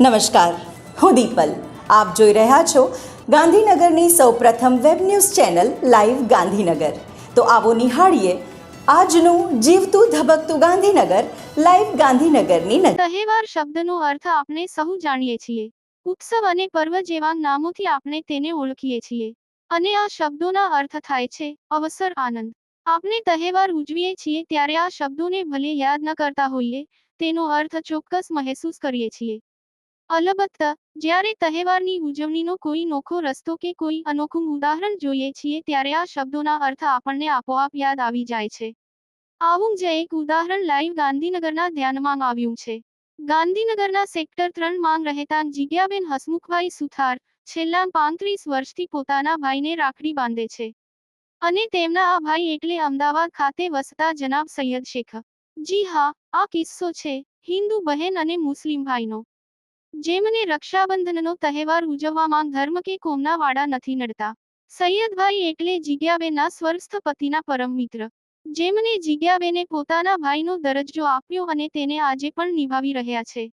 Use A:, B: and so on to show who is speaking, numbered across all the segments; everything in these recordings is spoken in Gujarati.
A: નમસ્કાર. હું દીપલ. આપ જોઈ રહ્યા છો ગાંધીનગરની સૌપ્રથમ web news channel live Gandhinagar. તો આવો નિહાળીએ આજનું જીવતું ધબકતું ગાંધીનગર લાઈવ ગાંધીનગરની
B: તહેવાર શબ્દનો અર્થ આપણે સહુ જાણીએ છીએ. ઉત્સવ અને પર્વ જેવા નામોથી આપણે તેને ઓળખીએ છીએ. અને આ શબ્દોના અર્થ થાય છે અવસર આનંદ. આપણે તહેવાર ઉજવીએ છીએ ત્યારે આ શબ્દોને ભલે યાદ ન કરતા હોઈએ, તેનો અર્થ ચોક્કસ મહેસૂસ કરીએ છીએ. અલબત્ત, જ્યારે તહેવારની ઉજવણીનો કોઈ નોખો રસ્તો કે કોઈ અનોખું ઉદાહરણ જોઈએ છીએ ત્યારે આ શબ્દોના અર્થ આપણને આપોઆપ યાદ આવી જાય છે. આવું જ એક ઉદાહરણ લાઈવ ગાંધીનગરના ધ્યાનમાં આવ્યું છે. ગાંધીનગરના સેક્ટર ત્રણ માંગ રહેતા જીજ્ઞાબેન હસમુખભાઈ સુથાર, છેલ્લા પાંત્રીસ વર્ષથી પોતાના ભાઈને રાખડી બાંધે છે. અને તેમના આ ભાઈ એટલે અમદાવાદ ખાતે વસતા જનાબ સૈયદ શેખ. જી હા, આ કિસ્સો છે, હિન્દુ બહેન અને મુસ્લિમ ભાઈનો. જેમને રક્ષાબંધનનો તહેવાર ઉજવવામાં ધર્મ કે કોમના વાડા નથી નડતા. સૈયદભાઈ એટલે જીગ્યાબેનના સ્વર્ગસ્થ પતિના પરમ મિત્ર. જેમને જીગ્યાબેને પોતાના ભાઈનો દરજ્જો આપ્યો અને તેને આજે પણ નિભાવી રહ્યા છે.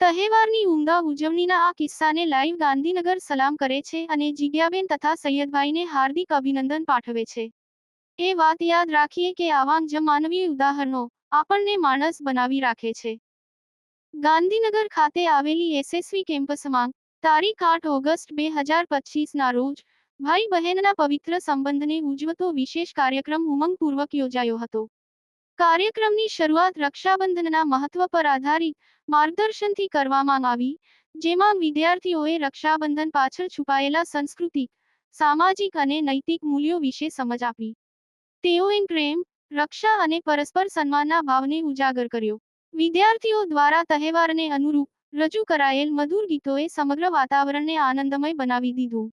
B: તહેવારની ઉમદા ઉજવણીના આ કિસ્સાને લાઈવ ગાંધીનગર સલામ કરે છે અને જીગ્યાબેન તથા સૈયદભાઈને હાર્દિક અભિનંદન પાઠવે છે. એ વાત યાદ રાખીએ કે આવાં જ માનવીય ઉદાહરણો આપણને માણસ બનાવી રાખે છે. ગાંધીનગર ખાતે આવેલી એસએસવી કેમ્પસમાં તારીખ આઠ ઓગસ્ટ બે હજાર પચીસના રોજ ભાઈ બહેનના પવિત્ર સંબંધને ઉજવતો વિશેષ કાર્યક્રમ ઉમંગપૂર્વક યોજાયો હતો. કાર્યક્રમની શરૂઆત રક્ષાબંધનના મહત્વ પર આધારિત માર્ગદર્શનથી કરવામાં આવી, જેમાં વિદ્યાર્થીઓએ રક્ષાબંધન પાછળ છુપાયેલા સાંસ્કૃતિક સામાજિક અને નૈતિક મૂલ્યો વિશે સમજ આપી. તેઓએ પ્રેમ, રક્ષા અને પરસ્પર સન્માનના ભાવને ઉજાગર કર્યો. વિદ્યાર્થીઓ દ્વારા તહેવારને અનુરૂપ રજૂ કરાયેલ મધુર ગીતોએ સમગ્ર વાતાવરણને આનંદમય બનાવી દીધું.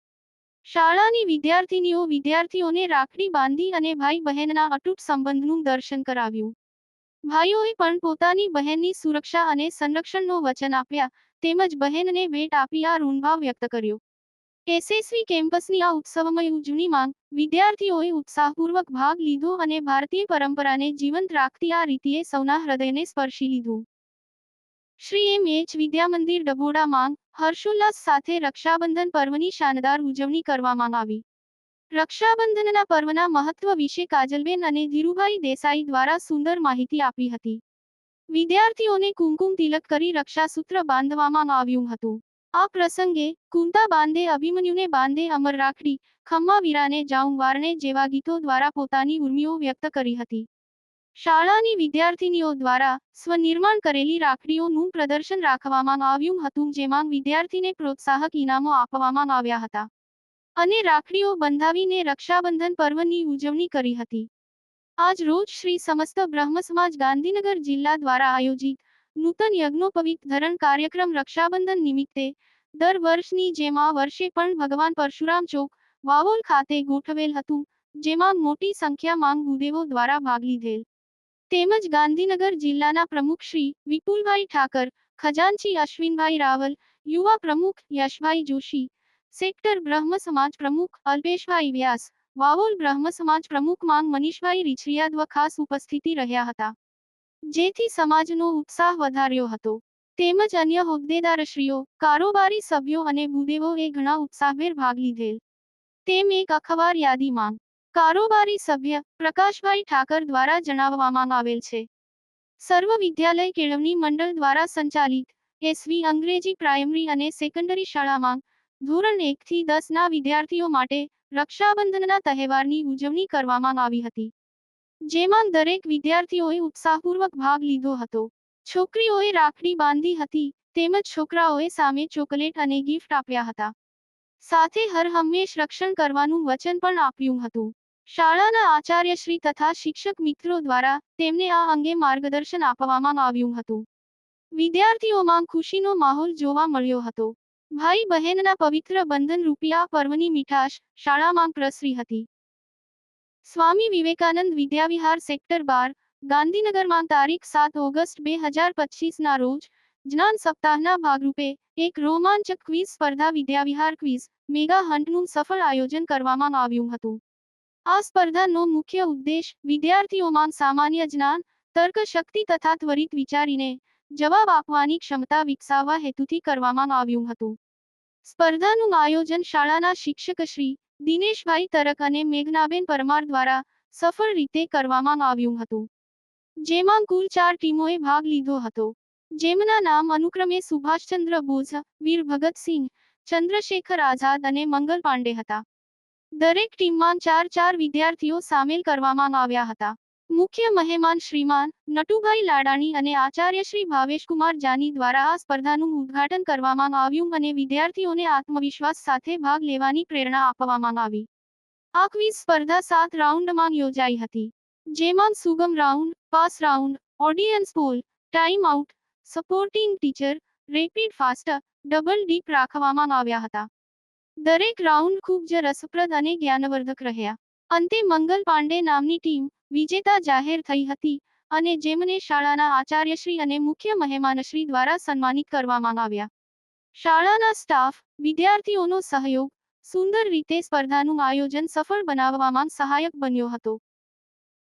B: શાળાની વિદ્યાર્થીનીઓ વિદ્યાર્થીઓને રાખડી બાંધી અને ભાઈ બહેનના અતૂટ સંબંધનું દર્શન કરાવ્યું. ભાઈઓએ પણ પોતાની બહેનની સુરક્ષા અને સંરક્ષણનો વચન આપ્યા તેમજ બહેનને ભેટ આપી આ ઋણભાવ વ્યક્ત કર્યો. એસએસવી કેમ્પસની આ ઉત્સવમય ઉજવણીમાં વિદ્યાર્થીઓએ ઉત્સાહપૂર્વક ભાગ લીધો અને ભારતીય પરંપરાને જીવંત રાખતી આ રીતિએ સૌના હૃદયને સ્પર્શી લીધું. શ્રી એમ. એચ. વિદ્યામંદિર ડભોડામાં હર્ષોલ્લાસ સાથે રક્ષાબંધન પર્વની શાનદાર ઉજવણી કરવામાં આવી. રક્ષાબંધનના પર્વના મહત્વ વિશે કાજલબેન અને ધીરુભાઈ દેસાઈ દ્વારા સુંદર માહિતી આપી હતી. વિદ્યાર્થીઓને કુમકુમ તિલક કરી રક્ષાસૂત્ર બાંધવામાં આવ્યું હતું. આ પ્રસંગે કુંતા બાંધે અભિમન્યુને બાંધે અમર રાખડી, ખમ્મા વીરાને જાઉં વારણે જેવા ગીતો દ્વારા પોતાની ઉર્મિઓ વ્યક્ત કરી હતી. શાળાની વિદ્યાર્થીનીઓ દ્વારા સ્વનિર્માણ કરેલી રાખડીઓનું પ્રદર્શન રાખવામાં આવ્યું હતું, જેમાં વિદ્યાર્થીને પ્રોત્સાહક ઇનામો આપવામાં આવ્યા હતા. અને રાખડીઓ બંધાવીને રક્ષાબંધન પર્વની ઉજવણી કરી હતી. આજ રોજ શ્રી સમસ્ત બ્રહ્મ સમાજ ગાંધીનગર જિલ્લા દ્વારા આયોજિત નૂતન યજ્ઞોપવિત ધરણ કાર્યક્રમ રક્ષાબંધન નિમિત્તે દર વર્ષની જેમ આ વર્ષે પણ ભગવાન પરશુરામ ચોક, વાવોલ ખાતે ગોઠવેલ હતું, જેમાં મોટી સંખ્યામાં ભૂદેવો દ્વારા ભાગ લીધેલ. તેમજ ગાંધીનગર જિલ્લાના પ્રમુખ શ્રી વિપુલભાઈ ઠાકર, ખજાનચી અશ્વિનભાઈ રાવલ, યુવા પ્રમુખ યશભાઈ જોશી, સેક્ટર બ્રહ્મ સમાજ પ્રમુખ અલ્પેશભાઈ વ્યાસ, વાવોલ બ્રહ્મ સમાજ પ્રમુખ માંગ મનીષભાઈ રીછરિયાદવ ખાસ ઉપસ્થિતિ રહ્યા હતા. જેથી સમાજનો ઉત્સાહ વધાર્યો હતો. તેમજ અન્ય હોદ્દેદારશ્રીઓ, કારોબારી સભ્યો અને ભૂદેવોએ ઘણા ઉત્સાહભેર ભાગ લીધેલ. તેમ એક અખબાર યાદીમાં કારોબારી સભ્ય પ્રકાશભાઈ ઠાકર દ્વારા જણાવવામાં આવેલ છે. સર્વ વિદ્યાલય કેળવણી મંડળ દ્વારા સંચાલિત એસવી અંગ્રેજી પ્રાઇમરી અને સેકન્ડરી શાળામાં ધોરણ એકથી દસના વિદ્યાર્થીઓ માટે રક્ષાબંધનના તહેવારની ઉજવણી કરવામાં આવી હતી. જેમાં દરેક વિદ્યાર્થીઓએ ઉત્સાહપૂર્વક ભાગ લીધો હતો. છોકરીઓએ રાખડી બાંધી હતી, તેમજ છોકરાઓએ સામે ચોકલેટ અને ગિફ્ટ આપ્યા હતા. સાથે હર હંમેશ રક્ષણ કરવાનું વચન પણ આપ્યું હતું. શાળાના આચાર્યશ્રી તથા શિક્ષક મિત્રો દ્વારા તેમને આ અંગે માર્ગદર્શન આપવામાં આવ્યું હતું. વિદ્યાર્થીઓમાં ખુશીનો માહોલ જોવા મળ્યો હતો. ભાઈ બહેનના પવિત્ર બંધન રૂપિયા પર્વની મીઠાશ શાળામાં પ્રસરી હતી. સ્વામી વિવેકાનંદ વિદ્યાવિહાર સેક્ટર બાર, ગાંધીનગરમાં તારીખ સાત ઓગસ્ટ બે હજાર પચીસના રોજ, જ્ઞાન સપ્તાહના ભાગરૂપે, એક રોમાંચક ક્વિઝ સ્પર્ધા વિદ્યાવિહાર ક્વિઝ, મેગા હન્ટનું સફળ આયોજન કરવામાં આવ્યું હતું. આ સ્પર્ધાનો મુખ્ય ઉદ્દેશ વિદ્યાર્થીઓમાં સામાન્ય જ્ઞાન તર્ક શક્તિ તથા ત્વરિત વિચારીને, જવાબ આપવાની ક્ષમતા વિકસાવવા હેતુથી કરવામાં આવ્યું હતું. સ્પર્ધાનું આયોજન શાળાના શિક્ષક શ્રી દિનેશભાઈ તરક અને મેઘનાબેન પરમાર દ્વારા સફળ રીતે કરવામાં આવ્યું હતું. જેમાં કુલ ચાર ટીમોએ ભાગ લીધો હતો. જેમના નામ અનુક્રમે સુભાષચંદ્ર બોઝ, વીર ભગતસિંહ ચંદ્રશેખર આઝાદ અને મંગલ પાંડે હતા. દરેક ટીમમાં ચાર ચાર વિદ્યાર્થીઓ સામેલ કરવામાં આવ્યા હતા. મુખ્ય મહેમાન શ્રીમાન નટુભાઈ લાડાણી અને આચાર્ય શ્રી ભાવેશકુમાર જાની દ્વારા આ સ્પર્ધાનું ઉદ્ઘાટન કરવામાં આવ્યું અને વિદ્યાર્થીઓને આત્મવિશ્વાસ સાથે ભાગ લેવાની પ્રેરણા આપવામાં આવી. આ ક્વિઝ સ્પર્ધા સાત રાઉન્ડમાં યોજાઈ હતી. જેમાં સુગમ round, pass round, audience poll, time out, supporting teacher, rapid fast, double dip રાખવામાં આવ્યા હતા. દરેક રાઉન્ડ ખૂબ જ રસપ્રદ અને જ્ઞાનવર્ધક રહ્યા. અંતે મંગલ પાંડે નામની ટીમ વિજેતા જાહેર થઈ હતી અને જેમને શાળાના આચાર્યશ્રી અને મુખ્ય મહેમાનશ્રી દ્વારા સન્માનિત કરવામાં આવ્યા. શાળાના સ્ટાફ, વિદ્યાર્થીઓનો સહયોગ, સુંદર રીતે સ્પર્ધાનું આયોજન સફળ બનાવવામાં સહાયક બન્યો હતો.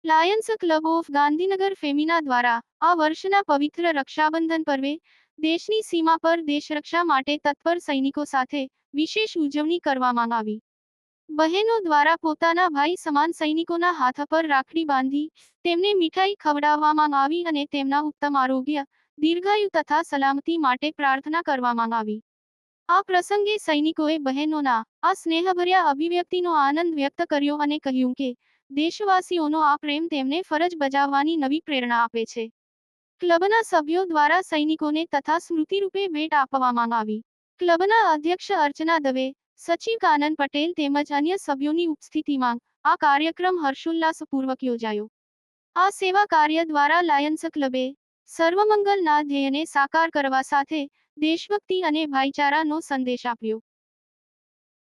B: Lions club of Gandhinagar Femina દ્વારા આ વર્ષના પવિત્ર રક્ષાબંધન પર્વે દેશની સીમા પર દેશરક્ષા માટે તત્પર સૈનિકો સાથે વિશેષ ઉજવણી કરવામાં આવી. બહેનો દ્વારા પોતાના ભાઈ સમાન સૈનિકોના હાથ પર રાખડી બાંધી, તેમને મીઠાઈ ખવડાવવામાં આવી અને તેમના ઉત્તમ આરોગ્ય, દીર્ઘાયુ તથા સલામતી માટે પ્રાર્થના કરવામાં આવી. આ પ્રસંગે સૈનિકોએ બહેનોના, આ સ્નેહભર્યા અભિવ્યક્તિનો આનંદ વ્યક્ત કર્યો અને કહ્યું કે, દેશવાસીઓનો આ પ્રેમ તેમને ફરજ બજાવવાની નવી પ્રેરણા આપે છે. ક્લબના સભ્યો દ્વારા સૈનિકોને તથા સ્મૃતિરૂપે ભેટ આપવામાં આવી. ક્લબના અધ્યક્ષ અર્ચના દવે સચિવ કાનન પટેલ તેમજ અન્ય સભ્યોની ઉપસ્થિતિમાં આ કાર્યક્રમ હર્ષોલ્લાસપૂર્વક યોજાયો. આ સેવા કાર્ય દ્વારા લાયન્સ ક્લબે સર્વમંગલના ધ્યેયને સાકાર કરવા સાથે દેશભક્તિ અને ભાઈચારાનો સંદેશ આપ્યો.